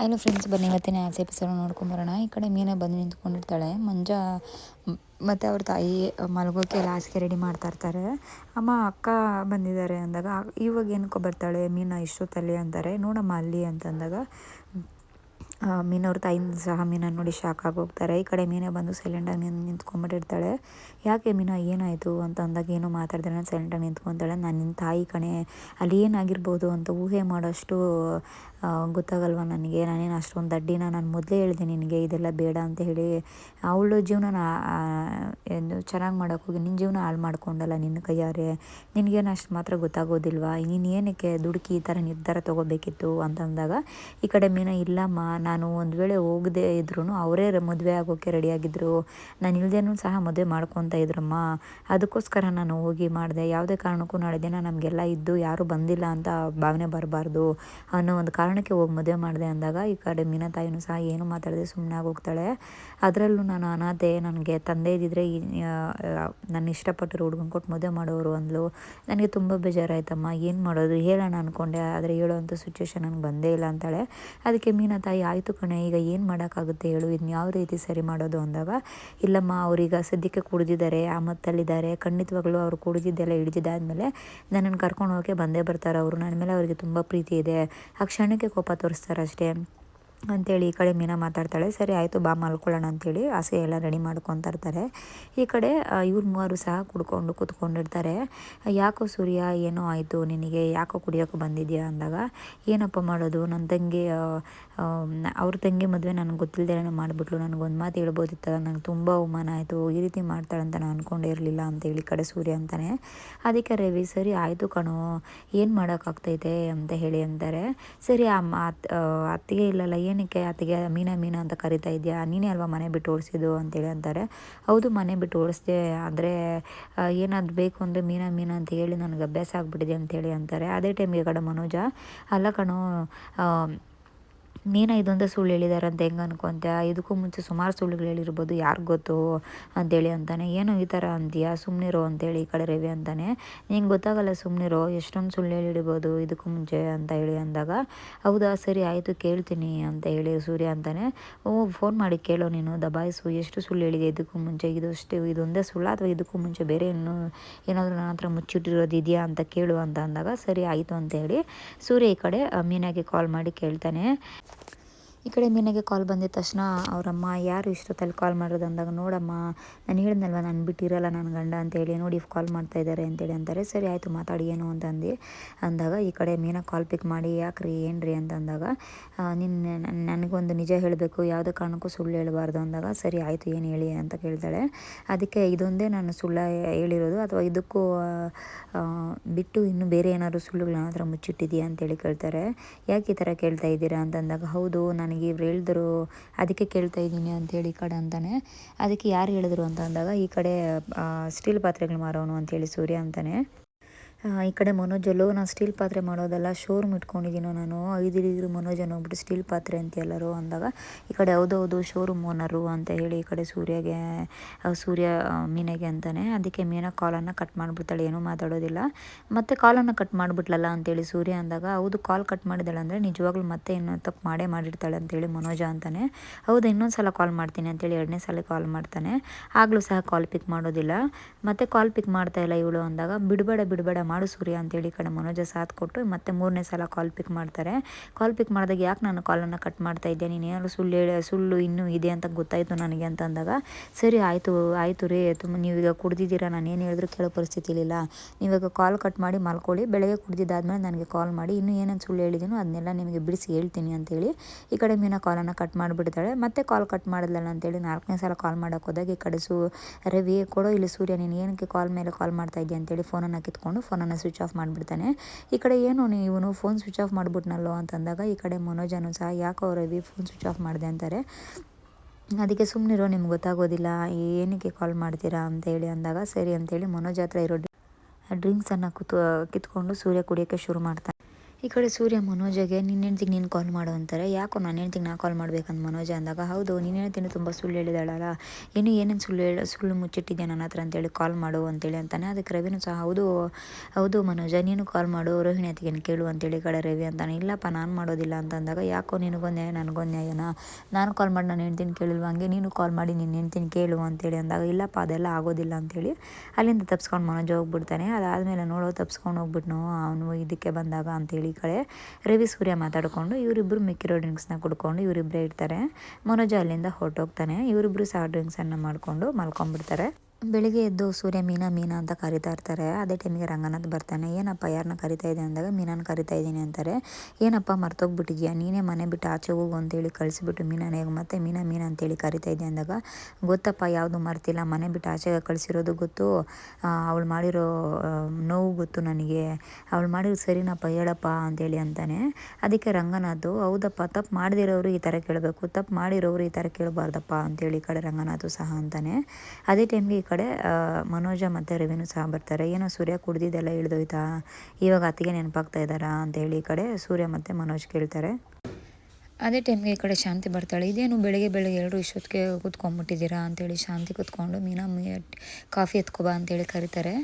Hello friends, ಬನ್ನಿ ಇವತ್ತಿನ as episode ನೋಡ್ಕೊಂಬರೋಣ ಈ ಕಡೆ ಮೀನ ಬಂದು ನಿಂತ್ಕೊಂಡಿರ್ತಾಳೆ. ಮಂಜ, ಮತ್ತು ಅವ್ರ ತಾಯಿ ಮಲಗೋಕೆ ಎಲ್ಲ ರೆಡಿ ಮಾಡ್ತಾ ಇರ್ತಾರೆ. ಅಮ್ಮ, ಅಕ್ಕ ಬಂದಿದ್ದಾರೆ ಅಂದಾಗ ಇವಾಗ ಏನಕ್ಕೋ ಬರ್ತಾಳೆ, ಮೀನ ಇಷ್ಟೊತ್ತಲ್ಲಿ ಅಂತಾರೆ. ನೋಡಮ್ಮ ಅಲ್ಲಿ ಅಂತಂದಾಗ ಮೀನವ್ರ ತಾಯಿಂದ ಸಹ ಮೀನನ್ನು ನೋಡಿ ಶಾಕ್ ಆಗಿ ಹೋಗ್ತಾರೆ. ಈ ಕಡೆ ಮೀನೇ ಬಂದು ಸೈಲೆಂಟಾಗಿ ನಿಂತು ನಿಂತ್ಕೊಂಡ್ಬಿಟ್ಟಿರ್ತಾಳೆ. ಯಾಕೆ ಮೀನ, ಏನಾಯಿತು? ಅಂತ ಅಂದಾಗ, ಏನೂ ಮಾತಾಡ್ದೆ ನಾನು ಸೈಲೆಂಟಾಗಿ ನಿಂತ್ಕೊತಾಳೆ. ನಾನು ನಿನ್ನ ತಾಯಿ ಕಣೆ. ಅಲ್ಲಿ ಏನಾಗಿರ್ಬೋದು ಅಂತ ಊಹೆ ಮಾಡೋಷ್ಟು ಗೊತ್ತಾಗಲ್ವ ನನಗೆ? ನಾನೇನು ಅಷ್ಟೊಂದು ದಡ್ಡಿನ? ನಾನು ಮೊದಲೇ ಹೇಳಿದೆ ನಿನಗೆ, ಇದೆಲ್ಲ ಬೇಡ ಅಂತ ಹೇಳಿ. ಅವಳು ಜೀವನ ಏನು ಚೆನ್ನಾಗಿ ಮಾಡೋಕೆ ಹೋಗಿ ನಿನ್ನ ಜೀವನ ಹಾಳು ಮಾಡ್ಕೊಂಡಲ್ಲ ನಿನ್ನ ಕೈಯಾರೆ ನಿನಗೇನು ಅಷ್ಟು ಮಾತ್ರ ಗೊತ್ತಾಗೋದಿಲ್ವಾ? ನೀನು ಏನಕ್ಕೆ ದುಡುಕಿ ಈ ಥರ ನಿರ್ಧಾರ ತೊಗೋಬೇಕಿತ್ತು? ಅಂತಂದಾಗ ಈ ಕಡೆ ಮೀನ, ಇಲ್ಲಮ್ಮ ನಾನು ಒಂದು ವೇಳೆ ಹೋಗದೆ ಇದ್ರೂ ಅವರೇ ಮದುವೆ ಆಗೋಕ್ಕೆ ರೆಡಿಯಾಗಿದ್ದರು ನಾನು ಇಲ್ಲದೇನೂ ಸಹ ಮದುವೆ ಮಾಡ್ಕೊತ ಇದ್ರಮ್ಮ. ಅದಕ್ಕೋಸ್ಕರ ನಾನು ಹೋಗಿ ಮಾಡಿದೆ. ಯಾವುದೇ ಕಾರಣಕ್ಕೂ ನಾಳೆ ದಿನ ನಮಗೆಲ್ಲ ಇದ್ದು ಯಾರೂ ಬಂದಿಲ್ಲ ಅಂತ ಭಾವನೆ ಬರಬಾರ್ದು ಅನ್ನೋ ಒಂದು ಕಾರಣಕ್ಕೆ ಹೋಗಿ ಮದುವೆ ಮಾಡಿದೆ ಅಂದಾಗ ಈ ಕಡೆ ಮೀನಾ ತಾಯಿನೂ ಸಹ ಏನು ಮಾತಾಡದೆ ಸುಮ್ಮನೆ ಆಗೋಗ್ತಾಳೆ. ಅದರಲ್ಲೂ ನಾನು ಅನಾಥೆ. ನನಗೆ ತಂದೆ ಇದ್ದಿದ್ರೆ ನನ್ನ ಇಷ್ಟಪಟ್ಟರು ಹುಡುಗನ ಕೊಟ್ಟು ಮದುವೆ ಮಾಡೋರು ಅಂದ್ಲು. ನನಗೆ ತುಂಬ ಬೇಜಾರಾಯ್ತಮ್ಮ. ಏನು ಮಾಡೋದು? ಹೇಳೋಣ ಅಂದ್ಕೊಂಡೆ ಆದರೆ ಹೇಳೋವಂಥ ಸಿಚುವೇಶನ್ ನನಗೆ ಬಂದೇ ಇಲ್ಲ ಅಂತಾಳೆ. ಅದಕ್ಕೆ ಮೀನಾ ತಾಯಿ ಆಯಿತು ಕಣೆ, ಈಗ ಏನು ಮಾಡೋಕ್ಕಾಗುತ್ತೆ ಹೇಳು ಇದನ್ನ ಯಾವ ರೀತಿ ಸರಿ ಮಾಡೋದು ಅಂದಾಗ, ಇಲ್ಲಮ್ಮ, ಅವ್ರೀಗ ಸದ್ಯಕ್ಕೆ ಕುಡಿದಿದ್ದಾರೆ, ಆ ಮತ್ತಲ್ಲಿದ್ದಾರೆ, ಖಂಡಿತವಾಗ್ಲೂ ಅವ್ರು ಕುಡಿದಿದ್ದೆಲ್ಲ ಹಿಡಿದಿದ್ದಾದ್ಮೇಲೆ ನನ್ನನ್ನು ಕರ್ಕೊಂಡು ಹೋಗೋಕ್ಕೆ ಬಂದೇ ಬರ್ತಾರೆ ಅವರು. ನನ್ನ ಮೇಲೆ ಅವರಿಗೆ ತುಂಬ ಪ್ರೀತಿ ಇದೆ. ಆ ಕ್ಷಣಕ್ಕೆ ಕೋಪ ತೋರಿಸ್ತಾರೆ ಅಷ್ಟೇ. ಅಂತೇಳಿ ಈ ಕಡೆ ಮೀನಾ ಮಾತಾಡ್ತಾಳೆ, ಸರಿ ಆಯಿತು ಬಾ ಮಲ್ಕೊಳ್ಳೋಣ ಅಂತೇಳಿ ಆಸೆ ಎಲ್ಲ ರೆಡಿ ಮಾಡ್ಕೊತಾ ಇರ್ತಾರೆ. ಈ ಕಡೆ ಇವ್ರು ಮೂವರು ಸಹ ಕುಡ್ಕೊಂಡು ಕೂತ್ಕೊಂಡಿರ್ತಾರೆ. ಯಾಕೋ ಸೂರ್ಯ, ಏನೋ ಆಯಿತು ನಿನಗೆ, ಯಾಕೋ ಕುಡಿಯೋಕೆ ಬಂದಿದ್ಯಾ ಅಂದಾಗ, ಏನಪ್ಪ ಮಾಡೋದು? ನನ್ನ ತಂಗಿ ಅವ್ರ ತಂಗಿ ಮದುವೆ ನನಗೆ ಗೊತ್ತಿಲ್ಲದೆ ಮಾಡಿಬಿಟ್ಲು ಒಂದು ಮಾತು ಹೇಳ್ಬೋದಿತ್ತಲ್ಲ, ನಂಗೆ ತುಂಬ ಅವಮಾನ ಆಯಿತು, ಈ ರೀತಿ ಮಾಡ್ತಾಳೆ ಅಂತ ನಾನು ಅಂದ್ಕೊಂಡೇ ಇರಲಿಲ್ಲ ಅಂತೇಳಿ ಕಡೆ ಸೂರ್ಯ ಅಂತಾನೆ. ಅದಕ್ಕೆ ರವಿ, ಸರಿ ಆಯಿತು ಕಣೋ, ಏನು ಮಾಡೋಕ್ಕಾಗ್ತೈತೆ ಅಂತ ಹೇಳಿ ಅಂತಾರೆ. ಸರಿ, ಆ ಅತ್ತಿಗೆ ಇಲ್ಲಲ್ಲ, ಏನಕ್ಕೆ ಅತ್ತಿಗೆ ಮೀನಾ ಮೀನಾ ಅಂತ ಕರಿತಾ ಇದೆಯಾ? ನೀನೇ ಅಲ್ವಾ ಮನೆ ಬಿಟ್ಟು ಓಡಿಸಿದ್ದು? ಅಂತೇಳಿ ಅಂತಾರೆ. ಹೌದು, ಮನೆ ಬಿಟ್ಟು ಓಡಿಸ್ದೆ, ಆದರೆ ಏನಾದ್ರು ಬೇಕು ಅಂದರೆ ಮೀನಾ ಮೀನಾ ಅಂತ ಹೇಳಿ ನನಗೆ ಅಭ್ಯಾಸ ಆಗಿಬಿಟ್ಟಿದೆ ಅಂತೇಳಿ ಅಂತಾರೆ. ಅದೇ ಟೈಮ್ಗೆ ಕಡೆ ಮನೋಜ, ಅಲ್ಲ ಕಣೋ ನೀನು ಇದೊಂದೇ ಸುಳ್ಳು ಹೇಳಿದ್ದಾರೆ ಅಂತ ಹೆಂಗೆ ಅನ್ಕೊಂತ ಇದಕ್ಕೂ ಮುಂಚೆ ಸುಮಾರು ಸುಳ್ಳುಗಳು ಹೇಳಿರ್ಬೋದು ಯಾರು ಗೊತ್ತು ಅಂತೇಳಿ ಅಂತಾನೆ. ಏನು ಈ ಥರ ಅಂತೀಯಾ ಸುಮ್ಮನಿರೋ ಅಂತೇಳಿ ಈ ಕಡೆ ರವಿ ಅಂತಾನೆ. ನಿಂಗೆ ಗೊತ್ತಾಗಲ್ಲ ಸುಮ್ಮನಿರೋ ಎಷ್ಟೊಂದು ಸುಳ್ಳು ಹೇಳಿಡ್ಬೋದು ಇದಕ್ಕೂ ಮುಂಚೆ ಅಂತ ಹೇಳಿ ಅಂದಾಗ. ಹೌದಾ, ಸರಿ ಆಯಿತು, ಕೇಳ್ತೀನಿ ಅಂತ ಹೇಳಿ ಸೂರ್ಯ ಅಂತಾನೆ. ಓ, ಫೋನ್ ಮಾಡಿ ಕೇಳೋ ನೀನು, ದಬಾಯಿಸು, ಎಷ್ಟು ಸುಳ್ಳು ಹೇಳಿದೆ ಇದಕ್ಕೂ ಮುಂಚೆ? ಇದು ಅಷ್ಟು, ಇದೊಂದೇ ಸುಳ್ಳು ಅಥವಾ ಇದಕ್ಕೂ ಮುಂಚೆ ಬೇರೆ ಇನ್ನೂ ಏನಾದರೂ ನನ್ನ ಹತ್ರ ಮುಚ್ಚಿಟ್ಟಿರೋದು ಇದೆಯಾ ಅಂತ ಕೇಳು ಅಂತ ಅಂದಾಗ, ಸರಿ ಆಯಿತು ಅಂತ ಹೇಳಿ ಸೂರ್ಯ ಈ ಕಡೆ ಮೀನಾಗೆ ಕಾಲ್ ಮಾಡಿ ಕೇಳ್ತಾನೆ. ಈ ಕಡೆ ಮೀನಾಗೆ ಕಾಲ್ ಬಂದಿದ್ದ ತಕ್ಷಣ ಅವರಮ್ಮ, ಯಾರು ಇಷ್ಟೊತ್ತಲ್ಲಿ ಕಾಲ್ ಮಾಡೋದು? ಅಂದಾಗ, ನೋಡಮ್ಮ, ನಾನು ಹೇಳಿದ್ನಲ್ವ, ನಾನು ಬಿಟ್ಟಿರಲ್ಲ ನನ್ನ ಗಂಡ ಅಂತೇಳಿ ನೋಡಿ ಕಾಲ್ ಮಾಡ್ತಾ ಇದ್ದಾರೆ ಅಂತೇಳಿ ಅಂತಾರೆ. ಸರಿ, ಆಯಿತು, ಮಾತಾಡಿ, ಏನು ಅಂತಂದು ಅಂದಾಗ, ಈ ಕಡೆ ಮೀನಾ ಕಾಲ್ ಪಿಕ್ ಮಾಡಿ ಏನು ರೀ ಅಂತ ಅಂದಾಗ ನಿನ್ನ ನನಗೊಂದು ನಿಜ ಹೇಳಬೇಕು, ಯಾವುದೇ ಕಾರಣಕ್ಕೂ ಸುಳ್ಳು ಹೇಳಬಾರ್ದು. ಅಂದಾಗ, ಸರಿ, ಆಯಿತು, ಏನು ಹೇಳಿ? ಅಂತ ಕೇಳ್ತಾಳೆ. ಅದಕ್ಕೆ ಇದೊಂದೇ ನಾನು ಸುಳ್ಳು ಹೇಳಿರೋದು. ಅಥವಾ ಇದಕ್ಕೂ ಬಿಟ್ಟು ಇನ್ನೂ ಬೇರೆ ಏನಾದರೂ ಸುಳ್ಳುಗಳನ್ನ ಹತ್ರ ಮುಚ್ಚಿಟ್ಟಿದೆಯಾ ಅಂತೇಳಿ ಕೇಳ್ತಾರೆ. ಯಾಕೆ ಈ ಥರ ಕೇಳ್ತಾ ಇದ್ದೀರಾ? ಅಂತಂದಾಗ ಹೌದು ನನಗೆ ಇವ್ರು ಹೇಳಿದ್ರು, ಅದಕ್ಕೆ ಕೇಳ್ತಾ ಇದ್ದೀನಿ ಅಂತೇಳಿ ಈ ಕಡೆ ಅಂತಾನೆ. ಅದಕ್ಕೆ ಯಾರು ಹೇಳಿದ್ರು ಅಂತ ಅಂದಾಗ, ಈ ಕಡೆ ಸ್ಟೀಲ್ ಪಾತ್ರೆಗಳು ಮಾರೋನು ಅಂತೇಳಿ ಸೂರ್ಯ ಅಂತಾನೆ. ಈ ಕಡೆ ಮನೋಜಲ್ಲೂ ನಾನು ಸ್ಟೀಲ್ ಪಾತ್ರೆ ಮಾಡೋದಲ್ಲ ಶೋರೂಮ್ ಇಟ್ಕೊಂಡಿದ್ದೀನೋ ನಾನು. ಐದು ಡಿಗ್ರಿ ಮನೋಜ್ ಹೋಗ್ಬಿಟ್ಟು ಸ್ಟೀಲ್ ಪಾತ್ರೆ ಅಂತ ಎಲ್ಲರೂ ಅಂದಾಗ, ಈ ಕಡೆ ಹೌದು ಶೋರೂಮ್ ಓನರು ಅಂತ ಹೇಳಿ ಈ ಕಡೆ ಸೂರ್ಯಗೆ ಸೂರ್ಯ ಮೀನೆಗೆ ಅಂತಾನೆ, ಅದಕ್ಕೆ ಮೀನ ಕಾಲನ್ನು ಕಟ್ ಮಾಡಿಬಿಡ್ತಾಳೆ, ಏನೂ ಮಾತಾಡೋದಿಲ್ಲ. ಮತ್ತೆ ಕಾಲನ್ನು ಕಟ್ ಮಾಡಿಬಿಟ್ಲಲ್ಲ ಅಂತೇಳಿ ಸೂರ್ಯ ಅಂದಾಗ, ಹೌದು ಕಾಲ್ ಕಟ್ ಮಾಡಿದಾಳೆ ಅಂದರೆ ನಿಜವಾಗ್ಲೂ ಮತ್ತೆ ಇನ್ನೂ ತಪ್ಪು ಮಾಡೇ ಮಾಡಿರ್ತಾಳೆ ಅಂತೇಳಿ ಮನೋಜ ಅಂತಾನೆ. ಹೌದು, ಇನ್ನೊಂದು ಸಲ ಕಾಲ್ ಮಾಡ್ತೀನಿ ಅಂತೇಳಿ ಎರಡನೇ ಸಲ ಕಾಲ್ ಮಾಡ್ತಾನೆ. ಆಗಲೂ ಸಹ ಕಾಲ್ ಪಿಕ್ ಮಾಡೋದಿಲ್ಲ. ಮತ್ತೆ ಕಾಲ್ ಪಿಕ್ ಮಾಡ್ತಾ ಇಲ್ಲ ಇವಳು ಅಂದಾಗ, ಬಿಡಬೇಡ ಬಿಡಬೇಡ ಮಾಡು ಸೂರ್ಯ ಅಂತೇಳಿ ಕಡೆ ಮನೋಜ ಸಾಥ್ ಕೊಟ್ಟು ಮತ್ತೆ ಮೂರನೇ ಸಲ ಕಾಲ್ ಪಿಕ್ ಮಾಡ್ತಾರೆ. ಕಾಲ್ ಪಿಕ್ ಮಾಡಿದಾಗ ಯಾಕೆ ನಾನು ಕಾಲನ್ನು ಕಟ್ ಮಾಡ್ತಾ ಇದ್ದೆ? ನೀನು ಏನಾದರೂ ಸುಳ್ಳು ಹೇಳಿ, ಸುಳ್ಳು ಇನ್ನೂ ಇದೆ ಅಂತ ಗೊತ್ತಾಯಿತು ನನಗೆ ಅಂತ ಅಂದಾಗ, ಸರಿ ಆಯಿತು ಆಯಿತು ರೀ, ತುಂಬ ನೀವೀಗ ಕುಡ್ದಿದ್ದೀರಾ? ನಾನು ಏನು ಹೇಳಿದ್ರು ಕೇಳೋ ಪರಿಸ್ಥಿತಿ ಇಲ್ಲ. ನೀವಾಗ ಕಾಲ್ ಕಟ್ ಮಾಡಿ ಮಲ್ಕೊಳ್ಳಿ, ಬೆಳಗ್ಗೆ ಕುಡ್ದಿದ್ದಾದ್ಮೇಲೆ ನನಗೆ ಕಾಲ್ ಮಾಡಿ, ಇನ್ನೂ ಏನೇನು ಸುಳ್ಳು ಹೇಳಿದೀನೋ ಅದನ್ನೆಲ್ಲ ನಿಮಗೆ ಬಿಡಿಸಿ ಹೇಳ್ತೀನಿ ಅಂತೇಳಿ ಈ ಕಡೆ ಮೀನ ಕಾಲನ್ನು ಕಟ್ ಮಾಡಿಬಿಡ್ತಾಳೆ. ಮತ್ತೆ ಕಾಲ್ ಕಟ್ ಮಾಡಿದ್ಲಲ್ಲ ಅಂತೇಳಿ ನಾಲ್ಕನೇ ಸಲ ಕಾಲ್ ಮಾಡೋಕೆ ಹೋದಾಗ ಈ ಕಡೆ ಸು, ರವಿ, ಕೊಡೋ ಇಲ್ಲಿ ಸೂರ್ಯ, ನೀನು ಏನಕ್ಕೆ ಕಾಲ್ ಮೇಲೆ ಕಾಲ್ ಮಾಡ್ತಾ ಇದೆಯಾ ಅಂತೇಳಿ ಫೋನನ್ನು ಕಿತ್ಕೊಂಡು ಫೋನ್ ಫೋನನ್ನು ಸ್ವಿಚ್ ಆಫ್ ಮಾಡಿಬಿಡ್ತಾನೆ. ಈ ಕಡೆ ಏನು ಇವನು ಫೋನ್ ಸ್ವಿಚ್ ಆಫ್ ಮಾಡಿಬಿಟ್ನಲ್ಲೋ ಅಂತಂದಾಗ ಈ ಕಡೆ ಮನೋಜನು ಸಹ ಯಾಕೋ ರವಿ ಫೋನ್ ಸ್ವಿಚ್ ಆಫ್ ಮಾಡಿದೆ ಅಂತಾರೆ. ಅದಕ್ಕೆ ಸುಮ್ಮನಿರೋ ನಿಮ್ಗೆ ಗೊತ್ತಾಗೋದಿಲ್ಲ, ಏನಕ್ಕೆ ಕಾಲ್ ಮಾಡ್ತೀರಾ ಅಂತ ಹೇಳಿ ಅಂದಾಗ, ಸರಿ ಅಂತೇಳಿ ಮನೋಜ್ ಹತ್ರ ಇರೋ ಡ್ರಿಂಕ್ಸನ್ನು ಕುತ್ ಕಿತ್ಕೊಂಡು ಸೂರ್ಯ ಕುಡಿಯೋಕ್ಕೆ ಶುರು ಮಾಡ್ತಾನೆ. ಈ ಕಡೆ ಸೂರ್ಯ ಮನೋಜಗೆ ನಿನ್ನ ಹೆಂಡ್ತಿಗೆ ನೀನು ಕಾಲ್ ಮಾಡು ಅಂತಾರೆ. ಯಾಕೋ ನನ್ನ ಹೆಂಡ್ತಿಗೆ ನಾ ಕಾಲ್ ಮಾಡ್ಬೇಕಂತ ಮನೋಜ ಅಂದಾಗ, ಹೌದು ನಿನ್ನ ಹೆಂಡ್ತಿನೂ ತುಂಬ ಸುಳ್ಳು ಹೇಳಿದಾಳಲ್ಲ. ಏನು, ಏನೇನು ಸುಳ್ಳು ಹೇಳ, ಸುಳ್ಳು ಮುಚ್ಚಿಟ್ಟಿದ್ದೆ ನನ್ನ ಹತ್ರ ಅಂತೇಳಿ ಕಾಲ್ ಮಾಡು ಅಂತೇಳಿ ಅಂತಾನೆ. ಅದಕ್ಕೆ ರವಿನೂ ಸಹ, ಹೌದು ಹೌದು ಮನೋಜ, ನೀನು ಕಾಲ್ ಮಾಡು, ರೋಹಿಣಿ ಅತ್ತಿಗೆ ಕೇಳು ಅಂತೇಳಿ ಕಡೆ ರವಿ ಅಂತಾನೆ. ಇಲ್ಲಪ್ಪ, ನಾನು ಮಾಡೋದಿಲ್ಲ ಅಂತ ಅಂದಾಗ, ಯಾಕೋ ನಿನಗೊಂದು ನ್ಯಾಯ ನಾನು ಕಾಲ್ ಮಾಡಿ ನನ್ನ ಹೆಂಡ್ತಿನ ಕೇಳಿಲ್ವ ಹಂಗೆ? ನೀನು ಕಾಲ್ ಮಾಡಿ ನಿನ್ನ ಹೆಂಡ್ತಿನ ಕೇಳು ಅಂತೇಳಿ ಅಂದಾಗ, ಇಲ್ಲಪ್ಪ, ಅದೆಲ್ಲ ಆಗೋದಿಲ್ಲ ಅಂತೇಳಿ ಅಲ್ಲಿಂದ ತಪ್ಸ್ಕೊಂಡು ಮನೋಜ ಹೋಗ್ಬಿಡ್ತಾನೆ. ಅದಾದಮೇಲೆ ನೋಡೋ, ತಪ್ಸ್ಕೊಂಡು ಹೋಗ್ಬಿಟ್ನು, ಅವನು ಇದಕ್ಕೆ ಬಂದಾಗ ಅಂತೇಳಿ ಈ ಕಡೆ ರವಿ ಸೂರ್ಯ ಮಾತಾಡಿಕೊಂಡು ಇವರಿಬ್ಬರು ಮಿಕ್ಕಿರೋ ಡ್ರಿಂಕ್ಸ್ನ ಕುಡ್ಕೊಂಡು ಇವರಿಬ್ಬರೇ ಇರ್ತಾರೆ. ಮನೋಜ ಅಲ್ಲಿಂದ ಹೊರಟೋಗ್ತಾನೆ. ಇವರಿಬ್ಬರು ಸಹ ಡ್ರಿಂಕ್ಸನ್ನು ಮಾಡಿಕೊಂಡು ಮಲ್ಕೊಂಡ್ಬಿಡ್ತಾರೆ. ಬೆಳಿಗ್ಗೆ ಎದ್ದು ಸೂರ್ಯ ಮೀನಾ ಮೀನಾ ಅಂತ ಕರಿತಾ ಇರ್ತಾರೆ. ಅದೇ ಟೈಮಿಗೆ ರಂಗನಾಥ್ ಬರ್ತಾನೆ. ಏನಪ್ಪ ಯಾರನ್ನ ಕರಿತಾ ಇದೆ ಅಂದಾಗ ಮೀನಾನ ಕರಿತಾ ಇದ್ದೀನಿ ಅಂತಾರೆ. ಏನಪ್ಪ ಮರ್ತೋಗ್ಬಿಟ್ಟಿದ್ಯಾ? ನೀನೇ ಮನೆ ಬಿಟ್ಟು ಆಚೆ ಹೋಗು ಅಂತೇಳಿ ಕಳಿಸಿಬಿಟ್ಟು ಮೀನಾನೇ ಮತ್ತೆ ಮೀನಾ ಮೀನಾ ಅಂತೇಳಿ ಕರಿತಾ ಇದ್ದೆ ಅಂದಾಗ, ಗೊತ್ತಪ್ಪ ಯಾವುದು ಮರ್ತಿಲ್ಲ. ಮನೆ ಬಿಟ್ಟು ಆಚೆಗೆ ಕಳಿಸಿರೋದು ಗೊತ್ತು. ಅವಳು ಮಾಡಿರೋ ನೋವು ಗೊತ್ತು ನನಗೆ. ಅವಳು ಮಾಡಿರೋ ಸರಿನಪ್ಪ ಹೇಳಪ್ಪ ಅಂತೇಳಿ ಅಂತಾನೆ. ಅದಕ್ಕೆ ರಂಗನಾಥು, ಹೌದಪ್ಪ, ತಪ್ಪು ಮಾಡದಿರೋರು ಈ ಥರ ಕೇಳಬೇಕು. ತಪ್ಪು ಮಾಡಿರೋರು ಈ ಥರ ಕೇಳಬಾರ್ದಪ್ಪ ಅಂತೇಳಿ ಈ ಕಡೆ ರಂಗನಾಥ್ ಸಹ ಅಂತಾನೆ. ಅದೇ ಟೈಮ್ಗೆ ಕಡೆ ಮನೋಜ ಮತ್ತು ರವಿನೂ ಸಹ ಬರ್ತಾರೆ. ಏನೋ ಸೂರ್ಯ ಕುಡ್ದಿದ್ದೆಲ್ಲ ಇಳಿದೋಯ್ತಾ? ಇವಾಗ ಅತ್ತಿಗೆ ನೆನಪಾಗ್ತಾ ಇದ್ದಾರಾ? ಅಂತೇಳಿ ಈ ಕಡೆ ಸೂರ್ಯ ಮತ್ತು ಮನೋಜ್ ಕೇಳ್ತಾರೆ. ಅದೇ ಟೈಮ್ಗೆ ಈ ಕಡೆ ಶಾಂತಿ ಬರ್ತಾಳೆ. ಇದೇನು ಬೆಳಗ್ಗೆ ಬೆಳಗ್ಗೆ ಎಲ್ಲರೂ ಇಷ್ಟೊತ್ತಿಗೆ ಕೂತ್ಕೊಂಡ್ಬಿಟ್ಟಿದ್ದೀರಾ ಅಂತೇಳಿ ಶಾಂತಿ ಕೂತ್ಕೊಂಡು, ಮೀನಾ ಕಾಫಿ ಎತ್ಕೊಬಾ ಅಂತೇಳಿ ಕರೀತಾರೆ.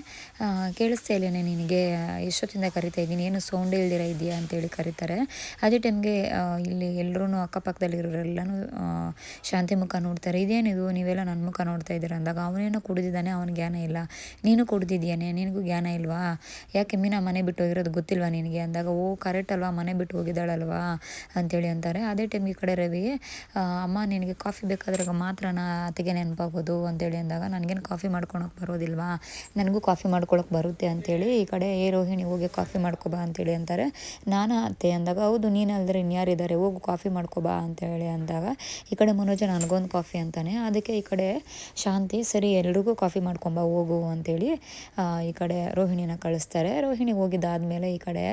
ಕೇಳಿಸ್ತಾ ಇಲ್ಲೇನೆ ನಿನಗೆ, ಎಷ್ಟೊತ್ತಿಂದ ಕರಿತಾ ಇದ್ದೀನಿ? ಏನು ಸೌಂಡ್ ಇಲ್ದಿರ ಇದೆಯಾ ಅಂತೇಳಿ ಕರೀತಾರೆ. ಅದೇ ಟೈಮ್ಗೆ ಇಲ್ಲಿ ಎಲ್ಲರೂ ಅಕ್ಕಪಕ್ಕದಲ್ಲಿರೋರೆಲ್ಲನೂ ಶಾಂತಿ ಮುಖ ನೋಡ್ತಾರೆ. ಇದೇನಿದು ನೀವೆಲ್ಲ ನನ್ನ ಮುಖ ನೋಡ್ತಾ ಇದ್ದೀರಾ? ಅಂದಾಗ, ಅವನೇನೋ ಕುಡಿದಿದ್ದಾನೆ, ಅವನ ಜ್ಞಾನ ಇಲ್ಲ. ನೀನು ಕುಡಿದಿದ್ದೀಯಾನೆ? ನಿನಗೂ ಜ್ಞಾನ ಇಲ್ವಾ? ಯಾಕೆ ಮೀನಾ, ಮನೆ ಬಿಟ್ಟು ಹೋಗಿರೋದು ಗೊತ್ತಿಲ್ವಾ ನಿನಗೆ? ಅಂದಾಗ, ಓ ಕರೆಕ್ಟ್ ಅಲ್ವಾ? ಮನೆ ಬಿಟ್ಟು ಹೋಗಿದ್ದಾಳಲ್ವಾ? ಅಂತೇಳಿ ಅಂತಾರೆ. ಅದೇ ಟೈಮ್ ಈ ಕಡೆ ರವಿ ಅಮ್ಮ, ನಿನಗೆ ಕಾಫಿ ಬೇಕಾದ್ರಾಗ ಮಾತ್ರ ನಾ ಅತಿಗೆ ನೆನಪಾಗೋದು ಅಂತೇಳಿ ಅಂದಾಗ, ನನಗೇನು ಕಾಫಿ ಮಾಡ್ಕೊಳಕ್ಕೆ ಬರೋದಿಲ್ವಾ? ನನಗೂ ಕಾಫಿ ಮಾಡ್ಕೊಳಕ್ಕೆ ಬರುತ್ತೆ ಅಂತೇಳಿ ಈ ಕಡೆ ಏ, ರೋಹಿಣಿ, ಹೋಗಿ ಕಾಫಿ ಮಾಡ್ಕೊಬಾ ಅಂತೇಳಿ ಅಂತಾರೆ. ನಾನು ಅತ್ತೆ ಅಂದಾಗ, ಹೌದು, ನೀನು ಅಲ್ದ್ರೆ ಇನ್ಯಾರಿದ್ದಾರೆ ಹೋಗು ಕಾಫಿ ಮಾಡ್ಕೊಬಾ ಅಂತೇಳಿ ಅಂದಾಗ, ಈ ಕಡೆ ಮನೋಜ, ನನಗೊಂದು ಕಾಫಿ ಅಂತಾನೆ. ಅದಕ್ಕೆ ಈ ಕಡೆ ಶಾಂತಿ, ಸರಿ, ಎಲ್ರಿಗೂ ಕಾಫಿ ಮಾಡ್ಕೊಂಬ, ಹೋಗು ಅಂತೇಳಿ ಈ ಕಡೆ ರೋಹಿಣಿನ ಕಳಿಸ್ತಾರೆ. ರೋಹಿಣಿ ಹೋಗಿದ್ದಾದ್ಮೇಲೆ ಈ ಕಡೆ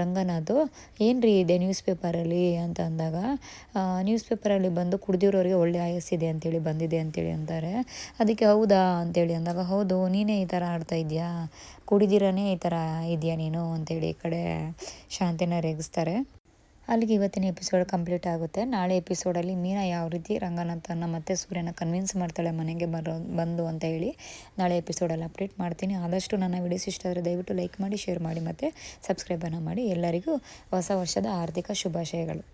ರಂಗನಾಥ್ ಏನು ರೀ ಇದೆ ನ್ಯೂಸ್ ಪೇಪರಲ್ಲಿ ಅಂತ ಅಂದಾಗ ನ್ಯೂಸ್ ಪೇಪರಲ್ಲಿ ಬಂದು ಕುಡಿದಿರೋರಿಗೆ ಒಳ್ಳೆ ಆಯಸ್ಸಿದೆ ಅಂತೇಳಿ ಬಂದಿದೆ ಅಂತೇಳಿ ಅಂತಾರೆ. ಅದಕ್ಕೆ ಹೌದಾ ಅಂತೇಳಿ ಅಂದಾಗ, ಹೌದು, ನೀನೇ ಈ ಥರ ಆಡ್ತಾ ಇದೆಯಾ ಕುಡಿದಿರನೇ ಈ ಥರ ಇದೆಯಾ ನೀನು? ಅಂತೇಳಿ ಈ ಕಡೆ ಶಾಂತಿನ ರೇಗಿಸ್ತಾರೆ. ಅಲ್ಲಿಗೆ ಇವತ್ತಿನ ಎಪಿಸೋಡ್ ಕಂಪ್ಲೀಟ್ ಆಗುತ್ತೆ. ನಾಳೆ ಎಪಿಸೋಡಲ್ಲಿ ಮೀನಾ ಯಾವ ರೀತಿ ರಂಗನಾಥನ ಮತ್ತು ಸೂರ್ಯನ ಕನ್ವಿನ್ಸ್ ಮಾಡ್ತಾಳೆ ಮನೆಗೆ ಬರೋ, ಬಂದು ಅಂತ ಹೇಳಿ ನಾಳೆ ಎಪಿಸೋಡಲ್ಲಿ ಅಪ್ಡೇಟ್ ಮಾಡ್ತೀನಿ. ಆದಷ್ಟು ನನ್ನ ವಿಡಿಯೋಸ್ ಇಷ್ಟ ಆದರೆ ದಯವಿಟ್ಟು ಲೈಕ್ ಮಾಡಿ ಶೇರ್ ಮಾಡಿ ಮತ್ತು ಸಬ್ಸ್ಕ್ರೈಬನ್ನು ಮಾಡಿ. ಎಲ್ಲರಿಗೂ ಹೊಸ ವರ್ಷದ ಆರ್ಥಿಕ ಶುಭಾಶಯಗಳು.